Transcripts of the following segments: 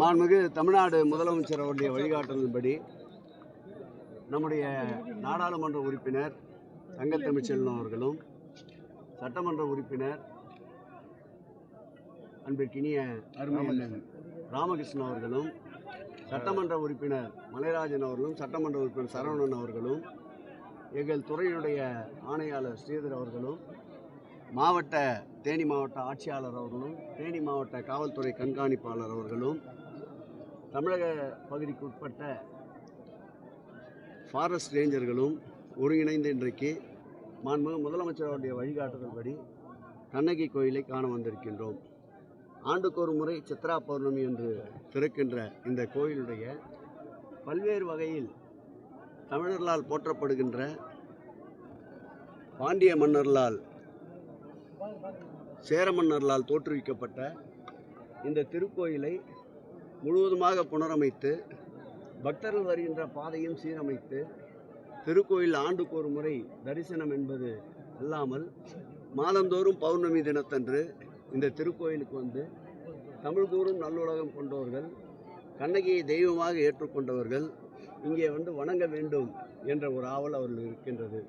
மாண்புமிகு தமிழ்நாடு முதலமைச்சர் அவருடைய வழிகாட்டுதலின்படி நம்முடைய நாடாளுமன்ற உறுப்பினர் தங்கத்தமிழ்ச்செல்வன் அவர்களும் சட்டமன்ற உறுப்பினர் அன்பிற்கினிய அருமையண்ணன். ராமகிருஷ்ணன் அவர்களும் சட்டமன்ற உறுப்பினர் மலைராஜன் அவர்களும் சட்டமன்ற உறுப்பினர் சரவணன் அவர்களும் எங்கள் துறையினுடைய ஆணையாளர் ஸ்ரீதர் அவர்களும் மாவட்ட தேனி மாவட்ட ஆட்சியாளர் அவர்களும் தேனி மாவட்ட காவல்துறை கண்காணிப்பாளர் அவர்களும் தமிழக பகுதிக்கு உட்பட்ட ஃபாரஸ்ட் ரேஞ்சர்களும் ஒருங்கிணைந்து இன்றைக்கு மாண்புமிகு முதலமைச்சருடைய வழிகாட்டுதல்படி கண்ணகி கோயிலை காண வந்திருக்கின்றோம். ஆண்டுக்கு ஒரு முறை சித்ரா பௌர்ணமி என்று திறக்கின்ற இந்த கோயிலுடைய பல்வேறு வகையில் தமிழர்களால் போற்றப்படுகின்ற பாண்டிய மன்னர்களால் சேர மன்னர்களால் தோற்றுவிக்கப்பட்ட இந்த திருக்கோயிலை முழுவதுமாக புனரமைத்து பக்தர்கள் வருகின்ற பாதையும் சீரமைத்து திருக்கோயில் ஆண்டுக்கு ஒரு முறை தரிசனம் என்பது அல்லாமல் மாதந்தோறும் பௌர்ணமி தினத்தன்று இந்த திருக்கோயிலுக்கு வந்து தமிழ் கூறும் நல்லுலகம் கொண்டவர்கள் கண்ணகியை தெய்வமாக ஏற்றுக்கொண்டவர்கள் இங்கே வந்து வணங்க வேண்டும் என்ற ஒரு ஆவல் அவர்கள் இருக்கின்றது.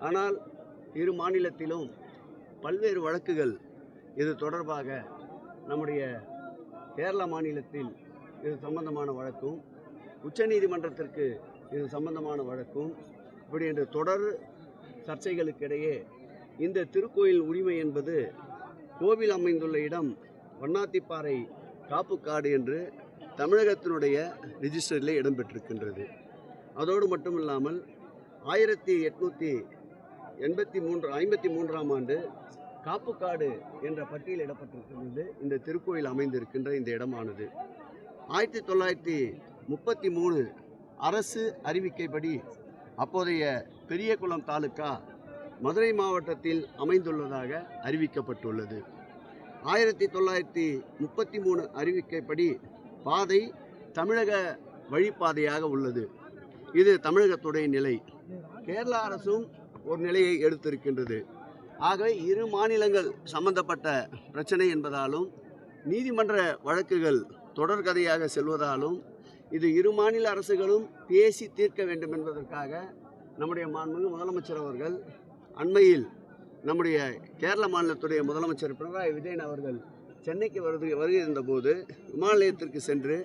ஆனால் இரு மாநிலத்திலும் பல்வேறு வழக்குகள் இது தொடர்பாக நம்முடைய கேரள மாநிலத்தில் இது சம்பந்தமான வழக்கும் உச்சநீதிமன்றத்திற்கு இது சம்பந்தமான வழக்கும். இப்படி என்ற தொடர் சர்ச்சைகளுக்கிடையே இந்த திருக்கோயில் உரிமை என்பது கோவில் அமைந்துள்ள இடம் வண்ணாத்திப்பாறை காப்புக்காடு என்று தமிழகத்தினுடைய ரிஜிஸ்டரில் இடம்பெற்றிருக்கின்றது. அதோடு மட்டுமில்லாமல் ஆயிரத்தி எட்நூற்றி எண்பத்தி மூன்று ஐம்பத்தி மூன்றாம் ஆண்டு காப்புக்காடு என்ற பட்டியலிடப்பட்டிருக்கின்றது இந்த திருக்கோயில் அமைந்திருக்கின்ற இந்த இடமானது. ஆயிரத்தி தொள்ளாயிரத்தி முப்பத்தி மூணு அரசு அறிவிக்கைப்படி அப்போதைய பெரியகுளம் தாலுக்கா மதுரை மாவட்டத்தில் அமைந்துள்ளதாக அறிவிக்கப்பட்டுள்ளது. ஆயிரத்தி தொள்ளாயிரத்தி முப்பத்தி மூணு அறிவிக்கைப்படி பாதை தமிழக வழிப்பாதையாக உள்ளது. இது தமிழகத்துடைய நிலை. கேரள அரசும் ஒரு நிலையை எடுத்திருக்கின்றது. ஆகவே இரு மாநிலங்கள் சம்பந்தப்பட்ட பிரச்சனை என்பதாலும் நீதிமன்ற வழக்குகள் தொடர்கதையாக செல்வதாலும் இது இரு மாநில அரசுகளும் பேசி தீர்க்க வேண்டும் என்பதற்காக நம்முடைய மாண்புமிகு முதலமைச்சர் அவர்கள் அண்மையில் நம்முடைய கேரள மாநிலத்துடைய முதலமைச்சர் பினராயி விஜயன் அவர்கள் சென்னைக்கு வருது வருகை இருந்தபோது விமான நிலையத்திற்கு சென்று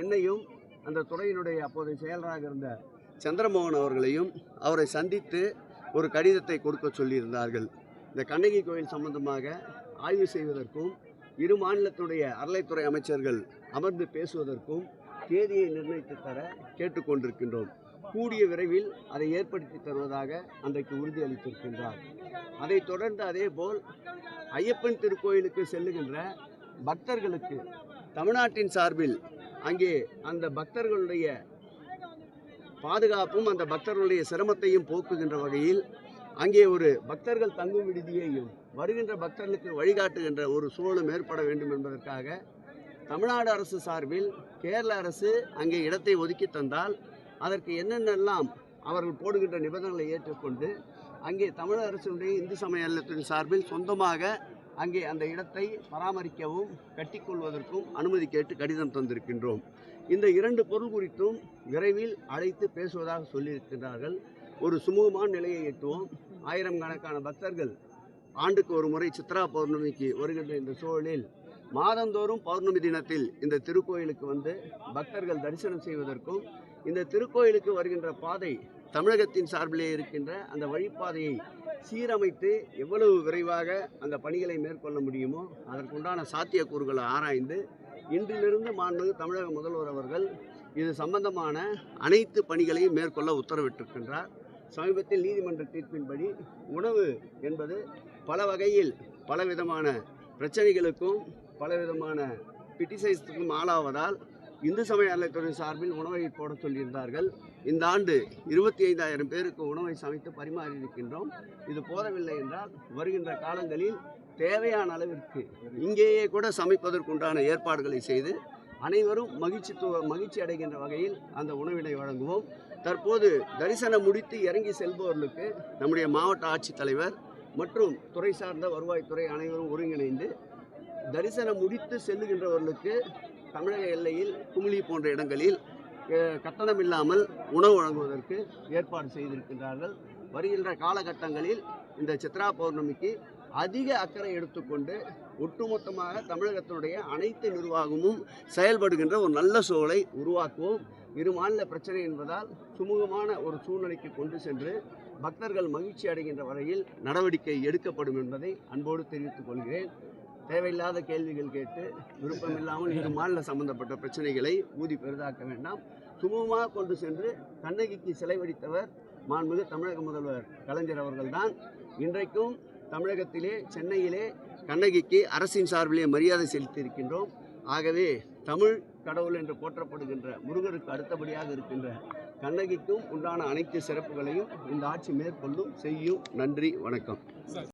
என்னையும் அந்த துறையினுடைய அப்போதைய செயலராக இருந்த சந்திரமோகன் அவர்களையும் அவரை சந்தித்து ஒரு கடிதத்தை கொடுக்க சொல்லியிருந்தார்கள். இந்த கண்ணகி கோயில் சம்பந்தமாக ஆய்வு செய்வதற்கும் இரு மாநிலத்துடைய அறளைத்துறை அமைச்சர்கள் அமர்ந்து பேசுவதற்கும் தேதியை நிர்ணயித்து தர கேட்டுக்கொண்டிருக்கின்றோம் கூடிய விரைவில் அதை ஏற்படுத்தி தருவதாக அன்றைக்கு உறுதியளித்திருக்கின்றார். அதைத் தொடர்ந்து அதேபோல் ஐயப்பன் திருக்கோயிலுக்கு செல்லுகின்ற பக்தர்களுக்கு தமிழ்நாட்டின் சார்பில் அங்கே அந்த பக்தர்களுடைய பாதுகாப்பும் அந்த பக்தர்களுடைய சிரமத்தையும் போக்குகின்ற வகையில் அங்கே ஒரு பக்தர்கள் தங்கும் விடுதியையும் வருகின்ற பக்தர்களுக்கு வழிகாட்டுகின்ற ஒரு சூழலும் ஏற்பட வேண்டும் என்பதற்காக தமிழ்நாடு அரசு சார்பில் கேரள அரசு அங்கே இடத்தை ஒதுக்கி தந்தால் அதற்கு என்னென்னலாம் அவர்கள் போடுகின்ற நிபந்தனைகளை ஏற்றுக்கொண்டு அங்கே தமிழக அரசுடைய இந்து சமய சார்பில் சொந்தமாக அங்கே அந்த இடத்தை பராமரிக்கவும் கட்டிக்கொள்வதற்கும் அனுமதி கேட்டு கடிதம் தந்திருக்கின்றோம். இந்த இரண்டு பொருள் குறித்தும் விரைவில் அழைத்து பேசுவதாக சொல்லியிருக்கிறார்கள் ஒரு சுமூகமான நிலையை எட்டுவோம். ஆயிரம் கணக்கான பக்தர்கள் ஆண்டுக்கு ஒரு முறை சித்ரா பௌர்ணமிக்கு வருகின்ற இந்த சூழலில் மாதந்தோறும் பௌர்ணமி தினத்தில் இந்த திருக்கோயிலுக்கு வந்து பக்தர்கள் தரிசனம் செய்வதற்கும் இந்த திருக்கோயிலுக்கு வருகின்ற பாதை தமிழகத்தின் சார்பிலே இருக்கின்ற அந்த வழிப்பாதையை சீரமைத்து எவ்வளவு விரைவாக அந்த பணிகளை மேற்கொள்ள முடியுமோ அதற்குண்டான சாத்தியக்கூறுகளை ஆராய்ந்து இன்றிலிருந்து மாண்புமிகு தமிழக முதல்வர் அவர்கள் இது சம்பந்தமான அனைத்து பணிகளையும் மேற்கொள்ள உத்தரவிட்டிருக்கின்றார். சமீபத்தில் நீதிமன்ற தீர்ப்பின்படி உணவு என்பது பல வகையில் பலவிதமான பிரச்சனைகளுக்கும் பலவிதமான பிட்டிசைஸ்க்கும் ஆளாவதால் இந்து சமய அறநிலைத்துறை சார்பில் உணவை போட சொல்லியிருந்தார்கள். இந்த ஆண்டு இருபத்தி ஐந்தாயிரம் பேருக்கு உணவை சமைத்து பரிமாறி இருக்கின்றோம் இது போதவில்லை என்றால் வருகின்ற காலங்களில் தேவையான அளவிற்கு இங்கேயே கூட சமைப்பதற்குண்டான ஏற்பாடுகளை செய்து அனைவரும் மகிழ்ச்சி மகிழ்ச்சி அடைகின்ற வகையில் அந்த உணவினை வழங்குவோம். தற்போது தரிசனம் முடித்து இறங்கி செல்பவர்களுக்கு நம்முடைய மாவட்ட ஆட்சித்தலைவர் மற்றும் துறை சார்ந்த வருவாய்த்துறை அனைவரும் ஒருங்கிணைந்து தரிசனம் முடித்து செல்லுகின்றவர்களுக்கு தமிழக எல்லையில் குமிழி போன்ற இடங்களில் கட்டணம் இல்லாமல் உணவு வழங்குவதற்கு ஏற்பாடு செய்திருக்கின்றார்கள். வருகின்ற காலகட்டங்களில் இந்த சித்ரா பௌர்ணமிக்கு அதிக அக்கறை எடுத்துக்கொண்டு ஒட்டுமொத்தமாக தமிழகத்தினுடைய அனைத்து நிர்வாகமும் செயல்படுகின்ற ஒரு நல்ல சூழலை உருவாக்குவோம். இரு மாநில பிரச்சனை என்பதால் சுமூகமான ஒரு சூழ்நிலைக்கு கொண்டு சென்று பக்தர்கள் மகிழ்ச்சி அடைகின்ற வரையில் நடவடிக்கை எடுக்கப்படும் என்பதை அன்போடு தெரிவித்துக் கொள்கிறேன். தேவையில்லாத கேள்விகள் கேட்டு விருப்பமில்லாமல் இரு மாநில சம்பந்தப்பட்ட பிரச்சனைகளை ஊதி பெரிதாக்க வேண்டாம். சுமூகமாக கொண்டு சென்று கண்ணகிக்கு சிலை வடித்தவர் மாண்புமிகு தமிழக முதல்வர் கலைஞர் அவர்கள்தான். இன்றைக்கும் தமிழகத்திலே சென்னையிலே கண்ணகிக்கு அரசின் சார்பிலே மரியாதை செலுத்தியிருக்கின்றோம். ஆகவே தமிழ் கடவுள் என்று போற்றப்படுகின்ற முருகருக்கு அடுத்தபடியாக இருக்கின்ற கண்ணகிக்கும் உண்டான அனைத்து சிறப்புகளையும் இந்த ஆட்சி மேற்கொள்ளும் செய்யும். நன்றி வணக்கம்.